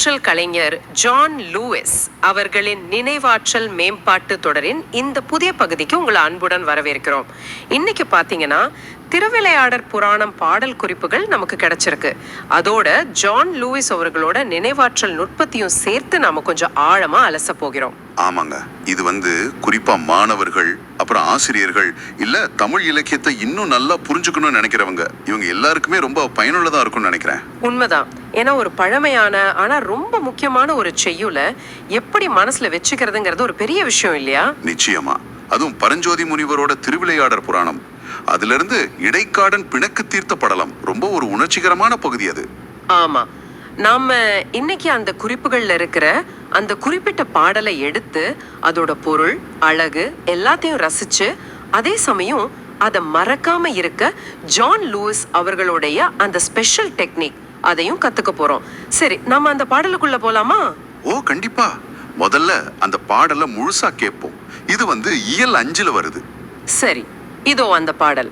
ஆற்றல் கலைஞர் John Lewis அவர்களின் நினைவாற்றல் மேம்பாட்டு தொடரின் இந்த புதிய பகுதிக்கு உங்களை அன்புடன் வரவேற்கிறோம். இன்னைக்கு பாத்தீங்கன்னா திருவிளையாடற் புராணம் பாடல் குறிப்புகள் நமக்கு கிடைச்சிருக்கு. அதோட ஜான் லூயிஸ் அவர்களோட நினைவாற்றல் நுட்பத்தையும் சேர்த்து நாம கொஞ்சம் ஆழமா அலச போகிறோம். ஆமாங்க. இது வந்து குறிப்பா மாணவர்கள் அப்புறம் ஆசிரியர்கள் இல்ல தமிழ் இலக்கியத்தை இன்னும் நல்லா புரிஞ்சுக்கணும்னு நினைக்கிறவங்க. இவங்க எல்லாருக்குமே ரொம்ப பயனுள்ளதா இருக்கும்னு நினைக்கிறேன். உண்மைதான். ஏன்னா ஒரு பழமையான ஆனா ரொம்ப முக்கியமான ஒரு செய்யுல எப்படி மனசுல வச்சுக்கிறதுங்கிறது ஒரு பெரிய விஷயம் இல்லையா? நிச்சயமா. அதுவும் பரஞ்சோதி முனிவரோட திருவிளையாடற் புராணம். அதுல இருந்து இடைக்காடன் பிணக்கு தீர்த்த படலம். ரொம்ப ஒரு உணர்ச்சிகரமான பகுதி அது. ஆமா. நாம இன்னைக்கு அந்த குறிப்புகள்ல இருக்கிற அந்த குறிப்பிட்ட பாடலை எடுத்து அதோட பொருள் அழகு எல்லாத்தையும் ரசிச்சு அதே சமயம் அதை மறக்காம இருக்க ஜான் லூயிஸ் அவர்களுடைய அந்த ஸ்பெஷல் டெக்னிக் அதையும் கத்துக்க போறோம். சரி நாம அந்த பாடலுக்குள்ள போலாமா? ஓ கண்டிப்பா. முதல்ல அந்த பாடலை முழுசா கேட்போம். இது வந்து இயல் அஞ்சுல வருது. சரி. இதோ அந்த பாடல்.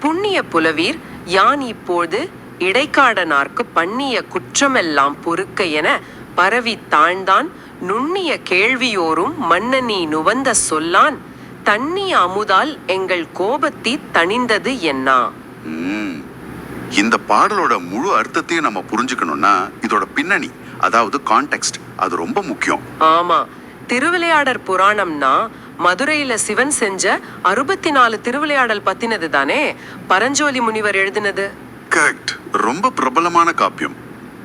புண்ணிய புலவீர் யான் இப்போது இடைக்காடனார்க்கு பண்ணிய குற்றமெல்லாம் பொறுக்க என பரவி தாழ்ந்தான் நுண்ணிய கேள்வியோரும் மன்னனி நுவந்த சொல்லான் தண்ணி அமுதால் எங்கள் கோபத்தி தணிந்தது என்னா? ம். இந்த பாடலோட முழு அர்த்தத்தையும் நம்ம புரிஞ்சுக்கணும்னா இதோட பின்னணி அதாவது கான்டெக்ஸ்ட் அது ரொம்ப முக்கியம். ஆமா. திருவிளையாடற் புராணம்னா மதுரையில சிவன் செஞ்ச அறுபத்தி நாலு திருவிளையாடல் பத்தினது தானே? பரஞ்சோலி முனிவர் எழுதினது. கரெக்ட் ரொம்ப பிரபலமான காப்பியம்.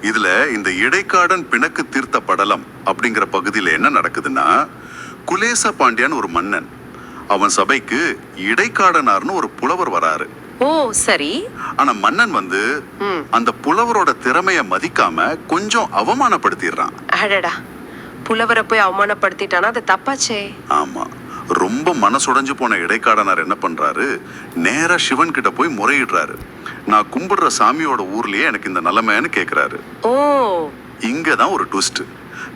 இதுல இந்த இடைக்காடன் பிணக்கு தீர்த்த படலம் அப்படிங்கிற பகுதியில என்ன நடக்குதுன்னா குலேச பாண்டியன் ஒரு மன்னன். அவன் சபைக்கு இடைக்காடனார்னு ஒரு புலவர் வராரு. ஓ சரி. ஆனா மன்னன் வந்து அந்த புலவரோட திறமைய மதிக்காம கொஞ்சம் அவமானப்படுத்திடுறான். அடடா. புலவரை போய் அவமானப்படுத்திட்டானா? அது தப்பாச்சே. ஆமா. ரொம்ப மனசுடைஞ்சு போன இடைக்காடனார் என்ன பண்றாரு? நேரா சிவன் கிட்ட போய் முறையிடுறாரு. நான் கும்பிடுற சாமியோட ஊர்லயே எனக்கு இந்த நிலைமைன்னு கேக்குறாரு. ஓ. இங்க தான் ஒரு ட்விஸ்ட்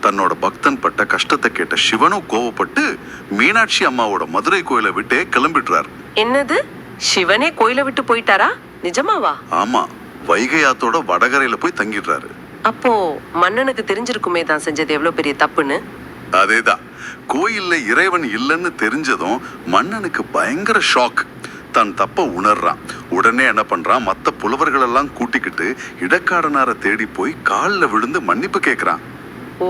தன்னோட பக்தன் பட்ட கஷ்டத்தை கேட்ட சிவனும் கோவப்பட்டு மீனாட்சி அம்மாவோட மதுரை கோயிலை விட்டே கிளம்பிடுறார். என்னது? சிவனே கோயிலை விட்டு போயிட்டாரா? நிஜமாவா? ஆமா. வைகையாத்தோட வடகரையில போய் தங்கிடுறாரு. அப்போ மன்னனுக்கு தெரிஞ்சிருக்குமே தான் செஞ்சது எவ்வளவு பெரிய தப்புன்னு? அதேதான். கோயில்ல இறைவன் இல்லைன்னு தெரிஞ்சதும் மன்னனுக்கு பயங்கர ஷாக் தன் தப்ப உணர்றான். உடனே என்ன பண்றான்? மத்த புலவர்கள் எல்லாம் கூட்டிக்கிட்டு இடக்காடனார தேடி போய் காலில் விழுந்து மன்னிப்பு கேக்குறான். ஓ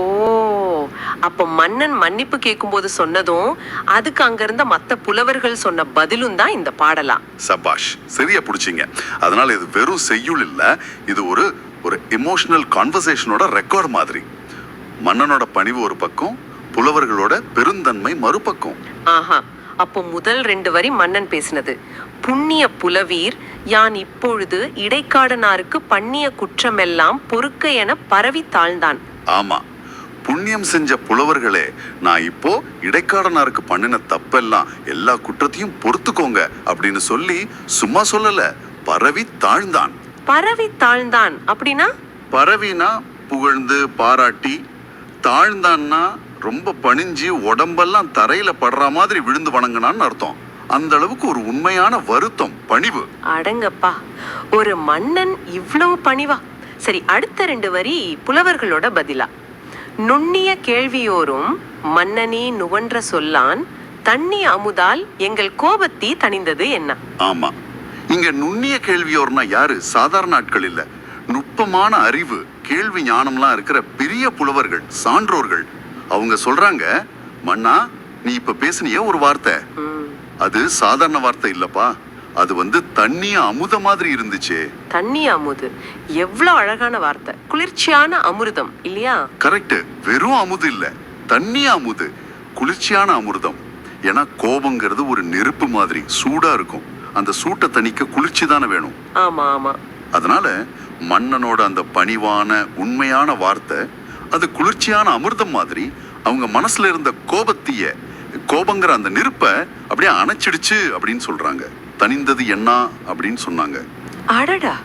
அப்போ மன்னன் மன்னிப்பு கேட்கும்போது சொன்னதும் அதுக்கு அங்க இருந்த மத்த புலவர்கள் சொன்ன பதிலும் தான் இந்த பாடலா சபாஷ் சரியா புடிச்சிங்க. அதனால இது வெறும் செய்யுள் இல்ல இது ஒரு ஒரு எமோஷனல் கான்வர்சேஷனோட ரெக்கார்ட் மாதிரி. மன்னனோட பணிவு ஒரு பக்கம் புலவர்களோட பெருந்தன்மை மறுபக்கம். ஆஹா அப்போ முதல் ரெண்டு வரி மன்னன் பேசினது. புண்ணிய புலவீர் யான் இப்பொழுது இடைக்காடனாருக்கு பண்ணிய குற்றமெல்லாம் பொறுக்க என பரவி தாழ்ந்தான். ஆமா புண்ணியம் செஞ்ச புலவர்களே நான் இப்போ இடைக்காடனாருக்கு பண்ணின தப்பெல்லாம் எல்லா குற்றத்தையும் பொறுத்துக்கோங்க அப்படின்னு சொல்லி சும்மா சொல்லல பரவி தாழ்ந்தான். பரவி தாழ்ந்தான் அப்படின்னா? பரவினா புகழ்ந்து பாராட்டி தாழ்ந்தான்னா ரொம்ப பணிஞ்சு உடம்பெல்லாம் தரையில படுற மாதிரி விழுந்து வணங்கினான்னு அர்த்தம். அந்த அளவுக்கு ஒரு உண்மையான வருத்தம் பணிவு. அடங்கப்பா. ஒரு மன்னன் இவ்வளவு பணிவா? சரி அடுத்த ரெண்டு வரி புலவர்களோட பதிலா. நுண்ணிய கேள்வியோரும் மன்னனி நுவன்ற சொல்லான் தண்ணி அமுதால் எங்கள் கோபத்தி தணிந்தது என்ன? ஆமா. இங்க நுண்ணிய கேள்வியோர்னா யாரு? சாதாரண ஆட்கள் இல்ல. நுட்பமான அறிவு. கேள்வி ஞானம்லாம் இருக்கிற பெரிய புலவர்கள் சான்றோர்கள் அவங்க சொல்றாங்க மன்னா நீ இப்ப பேசுனியே ஒரு வார்த்தை. அது சாதாரண வார்த்தை இல்லப்பா. அது வந்து தண்ணிய அமுத மாதிரி இருந்துச்சே. தண்ணி அமுது. எவ்வளவு அழகான வார்த்தை. குளிர்ச்சியான அமிர்தம் இல்லையா? கரெக்ட் வெறும் அமுது இல்ல. தண்ணி அமுது. குளிர்ச்சியான அமிர்தம். ஏன்னா கோபங்கிறது ஒரு நெருப்பு மாதிரி சூடா இருக்கும். அந்த சூட்டை தணிக்க குளிர்ச்சி தானே வேணும். ஆமா ஆமா. அதனால மன்னனோட அந்த பணிவான உண்மையான வார்த்தை அது குளிர்ச்சியான அமிர்தம் மாதிரி அவங்க மனசுல இருந்த கோபத்தைய கோபங்கிற அந்த நெருப்பை அப்படியே அணைச்சிடுச்சு அப்படின்னு சொல்றாங்க. தனிந்தது என்ன அப்படின்னு சொன்னாங்க. அடடா!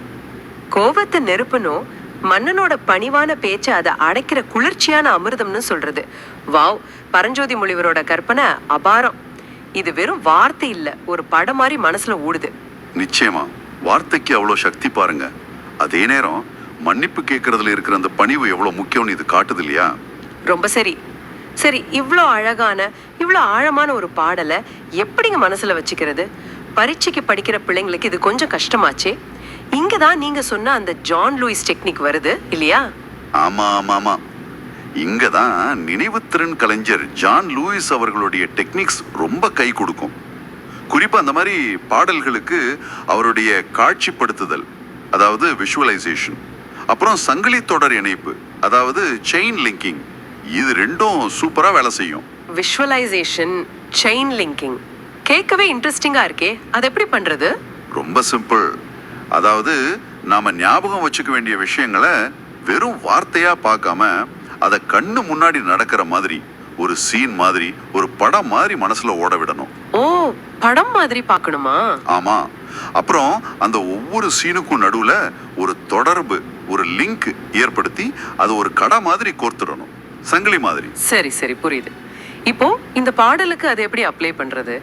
கோபத்தை நெருப்பனும் மன்னனோட பணிவான பேச்சை அதை அடைக்கிற குளிர்ச்சியான அமிர்தம்னு சொல்றது. வாவ்! பரஞ்சோதி முனிவரோட கற்பனை அபாரம். இது வெறும் வார்த்தை இல்ல ஒரு படம் மாதிரி மனசுல ஓடுது. நிச்சயமா. வார்த்தைக்கு அவ்வளோ சக்தி பாருங்க. அதே நேரம் மன்னிப்பு கேட்கறதுல இருக்கிற அந்த பணிவு எவ்வளவு முக்கியம்னு இது காட்டுது இல்லையா? ரொம்ப சரி. சரி இவ்ளோ அழகான இவ்ளோ ஆழமான ஒரு பாடலை எப்படிங்க மனசுல வச்சுக்கிறது? பரீட்சைக்கு படிக்கிற பிள்ளைங்களுக்கு இது கொஞ்சம் கஷ்டமாச்சே. இங்க தான் நீங்க சொன்ன அந்த ஜான் லூயிஸ் டெக்னிக் வருது இல்லையா? ஆமா ஆமா ஆமா. இங்க தான் நினைவுத்திறன் கலைஞர் ஜான் லூயிஸ் அவர்களுடைய டெக்னிக்ஸ் ரொம்ப கை கொடுக்கும். குறிப்பா அந்த மாதிரி பாடல்களுக்கு அவருடைய காட்சிப்படுத்துதல். அதாவது விஷுவலைசேஷன் அப்புறம் சங்கிலி தொடர் இணைப்பு அதாவது செயின் லிங்கிங் இது ரெண்டும் சூப்பரா வேலை செய்யும். விஷுவலைசேஷன் செயின் லிங்கிங் கேட்கவே இன்ட்ரெஸ்டிங்கா இருக்கே. அது எப்படி பண்றது? ரொம்ப சிம்பிள் அதாவது நாம ஞாபகம் வச்சுக்க வேண்டிய விஷயங்களை வெறும் வார்த்தையா பார்க்காம அதை கண்ணு முன்னாடி நடக்கிற மாதிரி ஒரு சீன் மாதிரி ஒரு படம் மாதிரி மனசுல ஓட விடணும். ஓ படம் மாதிரி பார்க்கணுமா? ஆமா. அப்புறம் அந்த ஒவ்வொரு சீனுக்கும் நடுவுல ஒரு தொடர்பு ஒரு லிங்க் ஏற்படுத்தி அது ஒரு கடை மாதிரி கோர்த்துடணும். சங்கிலி மாதிரி. சரி சரி புரியுது. இப்போ இந்த பாடலுக்கு அதை எப்படி அப்ளை பண்றது?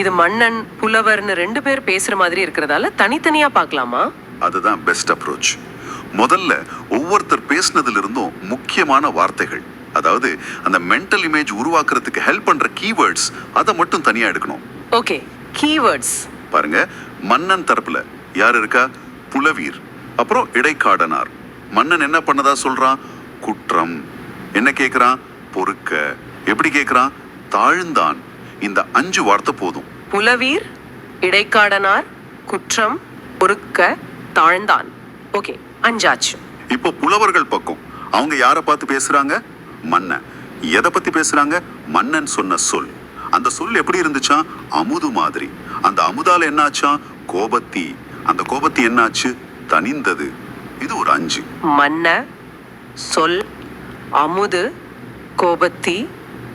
இது மன்னன் புலவர்னு ரெண்டு பேர் பேசுற மாதிரி இருக்கிறதால தனித்தனியா பார்க்கலாமா? அதுதான் பெஸ்ட் அப்ரோச் முதல்ல ஒவ்வொருத்தர் பேசினதுல இருந்தும் முக்கியமான வார்த்தைகள் அதாவது அந்த மென்டல் இமேஜ் உருவாக்குறதுக்கு ஹெல்ப் பண்ற கீவேர்ட்ஸ் அதை மட்டும் தனியா எடுக்கணும். ஓகே கீவேர்ட்ஸ் பாருங்க மன்னன் தரப்புல. யார் இருக்கா? புலவீர். அப்புறம் இடைக்காடனார். மன்னன் என்ன பண்ணதா சொல்றான்? குற்றம். என்ன கேக்குறான்? பொறுக்க. எப்படி கேக்குறான்? தாழ்ந்தான். இந்த அஞ்சு வார்த்தை போதும். புலவீர் இடைக்காடனார் குற்றம் பொறுக்க தாழ்ந்தான். ஓகே அஞ்சாச்சு. இப்போ புலவர்கள் பக்கம். அவங்க யாரை பார்த்து பேசுறாங்க? மன்னன். எதை பத்தி பேசுறாங்க? மன்னன் சொன்ன சொல். அந்த சொல் எப்படி இருந்துச்சா? அமுது மாதிரி. அந்த அமுதால என்னாச்சா? கோபத்தி. அந்த கோபத்தி என்னாச்சு? தனிந்தது இது ஒரு அஞ்சு. மன்ன சொல் அமுது கோபத்தி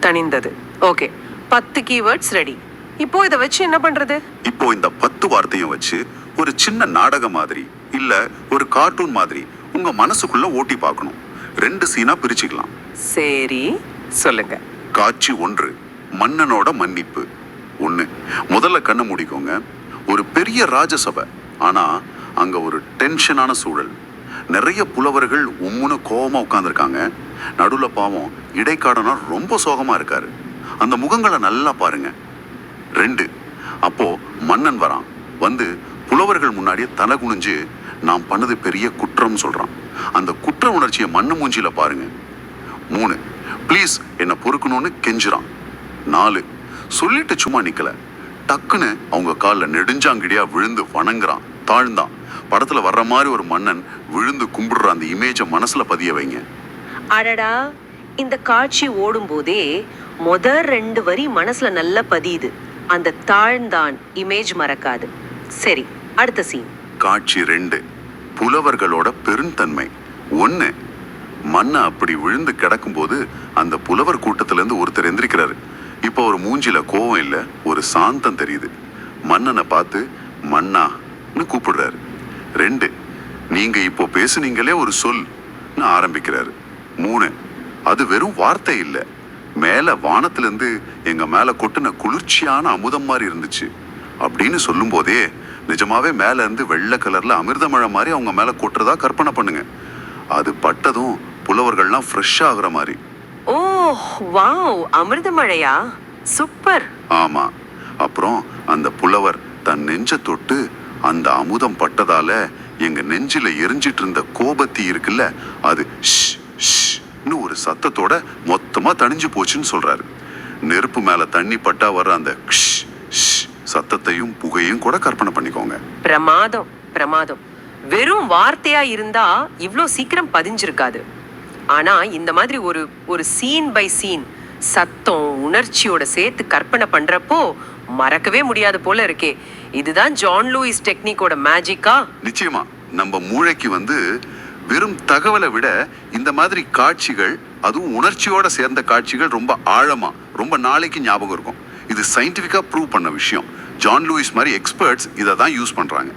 தணிந்தது. ஓகே. பத்து கீவேர்ட்ஸ் ரெடி இப்போ இதை வச்சு என்ன பண்றது? இப்போ இந்த பத்து வார்த்தையும் வச்சு ஒரு சின்ன நாடகம் மாதிரி இல்ல ஒரு கார்ட்டூன் மாதிரி உங்க மனசுக்குள்ள ஓட்டி பார்க்கணும். ரெண்டு சீனா பிரிச்சுக்கலாம். சரி சொல்லுங்க. காட்சி ஒன்று. மன்னனோட மன்னிப்பு. ஒன்று முதல்ல கண்ணை மூடிக்கோங்க. ஒரு பெரிய ராஜசபை ஆனால் அங்கே ஒரு டென்ஷனான சூழல். நிறைய புலவர்கள் உம்முன்னு கோபமாக உட்காந்துருக்காங்க நடுவில் பாவம் இடைக்காடனா ரொம்ப சோகமாக இருக்காரு. அந்த முகங்களை நல்லா பாருங்க. ரெண்டு அப்போ மன்னன் வரான். வந்து புலவர்கள் முன்னாடியே தலை குனிஞ்சு நாம் பண்ணது பெரிய குற்றம் சொல்கிறான் அந்த குற்ற உணர்ச்சியை மண்ணு மூஞ்சியில் பாருங்க. மூணு ப்ளீஸ் என்னை பொறுக்கணும்னு கெஞ்சுறான். நாலு. சொல்லிட்டு சும்மா நிக்கல. டக்குன்னு அவங்க காலில் நெடுஞ்சாங்கிடியா விழுந்து வணங்குறான். தாழ்ந்தான். படத்துல வர்ற மாதிரி ஒரு மன்னன் விழுந்து கும்பிடுற அந்த இமேஜை மனசுல பதிய வைங்க. அடடா. இந்த காட்சி ஓடும்போதே முத ரெண்டு வரி மனசுல நல்லா பதியுது. அந்த தாழ்ந்தான் இமேஜ் மறக்காது. சரி அடுத்த சீன் காட்சி ரெண்டு. புலவர்களோட பெருந்தன்மை. ஒண்ணு மன்ன அப்படி விழுந்து கிடக்கும்போது அந்த புலவர் கூட்டத்துல இருந்து ஒருத்தர் எந்திரிக்கிறாரு. இப்போ ஒரு மூஞ்சில கோவம் இல்லை ஒரு சாந்தம் தெரியுது. மன்னனை பார்த்து மன்னான்னு கூப்பிடுறாரு. ரெண்டு நீங்க இப்போ பேசுனீங்களே ஒரு சொல் ஆரம்பிக்கிறாரு. மூணு அது வெறும் வார்த்தை இல்லை. மேல வானத்திலிருந்து எங்க மேல கொட்டின குளிர்ச்சியான அமுதம் மாதிரி இருந்துச்சு அப்படின்னு சொல்லும் போதே நிஜமாவே மேல இருந்து வெள்ளை கலர்ல அமிர்தமழை மாதிரி அவங்க மேல கொட்டுறதா கற்பனை பண்ணுங்க. அது பட்டதும் புலவர்கள்லாம் ஃப்ரெஷ் ஆகுற மாதிரி ஓ வாவ் அமிர்தமழையா சூப்பர். ஆமா. அப்புறம் அந்த புலவர் தன் நெஞ்ச தொட்டு அந்த அமுதம் பட்டதால எங்க நெஞ்சில எரிஞ்சிட்டு இருந்த கோபத்தி இருக்குல்ல அது ஷ், ஒரு சத்தத்தோட மொத்தமா தணிஞ்சு போச்சுன்னு சொல்றாரு. நெருப்பு மேல தண்ணி பட்டா வர அந்த சத்தத்தையும் புகையும் கூட கற்பனை பண்ணிக்கோங்க. பிரமாதம் பிரமாதம். வெறும் வார்த்தையா இருந்தா இவ்ளோ சீக்கிரம் பதிஞ்சிருக்காது. ஆனால் இந்த மாதிரி ஒரு ஒரு சீன் பை சீன் சத்தம் உணர்ச்சியோட சேர்த்து கற்பனை பண்றப்போ மறக்கவே முடியாது போல இருக்கே. இதுதான் ஜான் லூயிஸ் டெக்னிக்கோட மேஜிக்கா நிச்சயமா. நம்ம மூளைக்கு வந்து வெறும் தகவலை விட இந்த மாதிரி காட்சிகள் அதுவும் உணர்ச்சியோட சேர்ந்த காட்சிகள் ரொம்ப ஆழமா ரொம்ப நாளைக்கு ஞாபகம் இருக்கும். இது சயின்டிஃபிக்காக ப்ரூவ் பண்ண விஷயம். ஜான் லூயிஸ் மாதிரி எக்ஸ்பர்ட்ஸ் இதை தான் யூஸ் பண்ணுறாங்க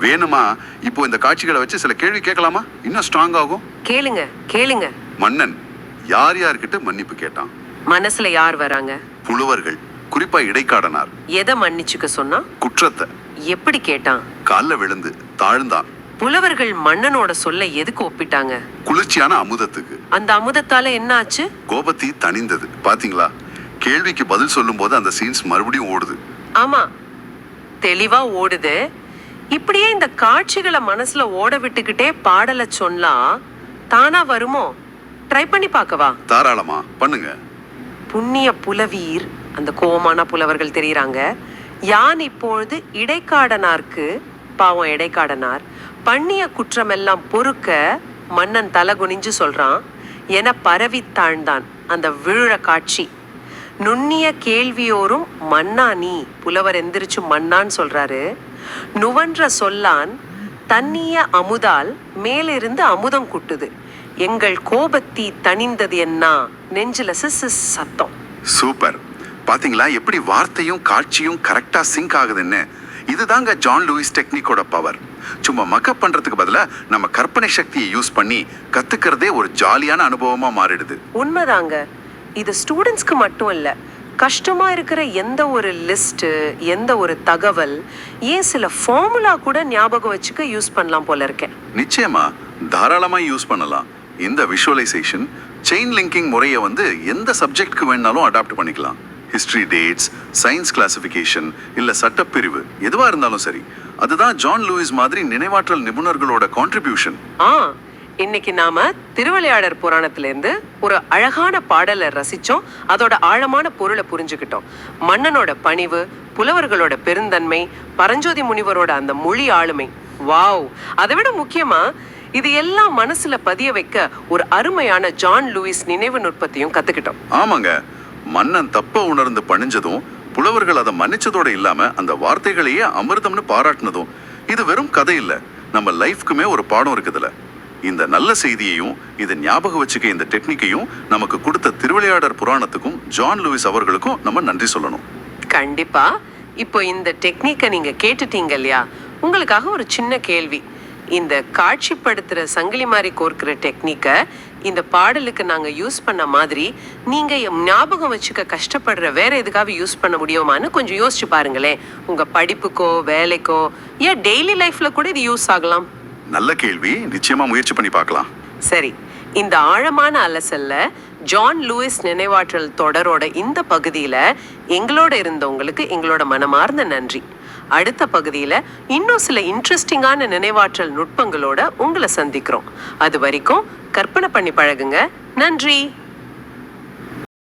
வேணுமா? இப்போ இந்த காட்சிகளை வச்சு சில கேள்வி கேட்கலாமா? இன்னும் ஸ்ட்ராங் ஆகும்? கேளுங்க கேளுங்க. மன்னன் யார் யார்கிட்ட மன்னிப்பு கேட்டான்? மனசுல யார் வராங்க? புலவர்கள் குறிப்பா இடைக்காடனார். எதை மன்னிச்சுக்க சொன்னா குற்றத்தை. எப்படி கேட்டான்? கால்ல விழுந்து தாழ்ந்தான். புலவர்கள் மன்னனோட சொல்ல எதுக்கு ஒப்பிட்டாங்க? குளிர்ச்சியான அமுதத்துக்கு. அந்த அமுதத்தால என்ன ஆச்சு கோபத்தி தணிந்தது. பாத்தீங்களா? கேள்விக்கு பதில் சொல்லும்போது அந்த சீன்ஸ் மறுபடியும் ஓடுது. ஆமா. தெளிவா ஓடுது. இப்படியே இந்த காட்சிகளை மனசுல ஓட விட்டுக்கிட்டே பாடல சொன்னா தானா வருமோ? ட்ரை பண்ணி பார்க்கவா? தாராளமா பண்ணுங்க. புண்ணிய புலவீர் அந்த கோவமான புலவர்கள் தெரியுறாங்க. யான் இப்பொழுது இடைக்காடனார்க்கு? பாவம் இடைக்காடனார். பண்ணிய குற்றமெல்லாம் பொறுக்க மன்னன் தலை குனிஞ்சு சொல்றான் என பரவி தாழ்ந்தான் அந்த விழுற காட்சி. நுண்ணிய கேள்வியோரும் மன்னா நீ. புலவர் எந்திரிச்சு மன்னான்னு சொல்றாரு. நுவன்ற சொல்லான் தண்ணிய அமுதால் மேலிருந்து அமுதம் குட்டுது. எங்கள் கோபத்தி தணிந்தது என்ன? நெஞ்சில சிஸ் சத்தம். சூப்பர். பாத்தீங்களா? எப்படி வார்த்தையும் காட்சியும் கரெக்டா சிங்க் ஆகுதுன்னு? இதுதாங்க ஜான் லூயிஸ் டெக்னிக்கோட பவர் சும்மா மக்கப் பண்றதுக்கு பதிலா நம்ம கற்பனை சக்தியை யூஸ் பண்ணி கத்துக்கிறதே ஒரு ஜாலியான அனுபவமா மாறிடுது. உண்மைதாங்க. இது ஸ்டூடெண்ட்ஸ்க்கு மட்டும் இல்ல கஷ்டமா இருக்கிற எந்த ஒரு லிஸ்ட் எந்த ஒரு தகவல் ஏன் சில ஃபார்முலா கூட ஞாபகம் வச்சுக்க யூஸ் பண்ணலாம் போல இருக்கேன் நிச்சயமா தாராளமா யூஸ் பண்ணலாம். இந்த விஷுவலைசேஷன் செயின் லிங்கிங் முறையை வந்து எந்த சப்ஜெக்ட்க்கு வேணாலும் அடாப்ட் பண்ணிக்கலாம். ஹிஸ்டரி டேட்ஸ் சயின்ஸ் கிளாசிஃபிகேஷன் இல்ல சட்டப்பிரிவு எதுவா இருந்தாலும் சரி. அதுதான் ஜான் லூயிஸ் மாதிரி நினைவாற்றல் நிபுணர்களோட கான்ட்ரிபியூஷன் ஆ இன்னைக்கு நாம திருவிளையாடர் புராணத்திலேருந்து ஒரு அழகான பாடலை ரசிச்சோம். அதோட ஆழமான பொருளை புரிஞ்சுக்கிட்டோம். மன்னனோட பணிவு புலவர்களோட பெருந்தன்மை பரஞ்சோதி முனிவரோட அந்த மொழி ஆளுமை. வாவ்! அதை விட முக்கியமா இது எல்லாம் மனசுல பதிய வைக்க ஒரு அருமையான ஜான் லூயிஸ் நினைவு நுட்பத்தையும் கத்துக்கிட்டோம். ஆமாங்க. மன்னன் தப்ப உணர்ந்து பணிஞ்சதும் புலவர்கள் அதை மன்னிச்சதோட இல்லாம அந்த வார்த்தைகளையே அமிர்தம்னு பாராட்டினதும் இது வெறும் கதை இல்ல. நம்ம லைஃப்க்குமே ஒரு பாடம் இருக்குதுல இந்த நல்ல செய்தியையும் இதை ஞாபகம் வச்சுக்க இந்த டெக்னிக்கையும் நமக்கு கொடுத்த திருவிளையாடர் புராணத்துக்கும் ஜான் லூயிஸ் அவர்களுக்கும் நம்ம நன்றி சொல்லணும். கண்டிப்பா. இப்போ இந்த டெக்னிக்கை நீங்க கேட்டுட்டீங்க இல்லையா? உங்களுக்காக ஒரு சின்ன கேள்வி. இந்த காட்சிப்படுத்துற சங்கிலி மாதிரி கோர்க்கிற டெக்னிக்கை இந்த பாடலுக்கு நாங்க யூஸ் பண்ண மாதிரி நீங்க ஞாபகம் வச்சுக்க கஷ்டப்படுற வேற எதுக்காக யூஸ் பண்ண முடியுமான்னு கொஞ்சம் யோசிச்சு பாருங்களேன். உங்க படிப்புக்கோ வேலைக்கோ ஏன் டெய்லி லைஃப்ல கூட இது யூஸ் ஆகலாம்? நல்ல கேள்வி. நிச்சயமா முயற்சி பண்ணி பார்க்கலாம். சரி இந்த ஆழமான அலசல்ல ஜான் லூயிஸ் நினைவாற்றல் தொடரோட இந்த பகுதியில எங்களோட இருந்தவங்களுக்கு எங்களோட மனமார்ந்த நன்றி. அடுத்த பகுதியில இன்னும் சில இன்ட்ரெஸ்டிங்கான நினைவாற்றல் நுட்பங்களோட உங்களை சந்திக்கிறோம். அது வரைக்கும் கற்பனை பண்ணி பழகுங்க. நன்றி.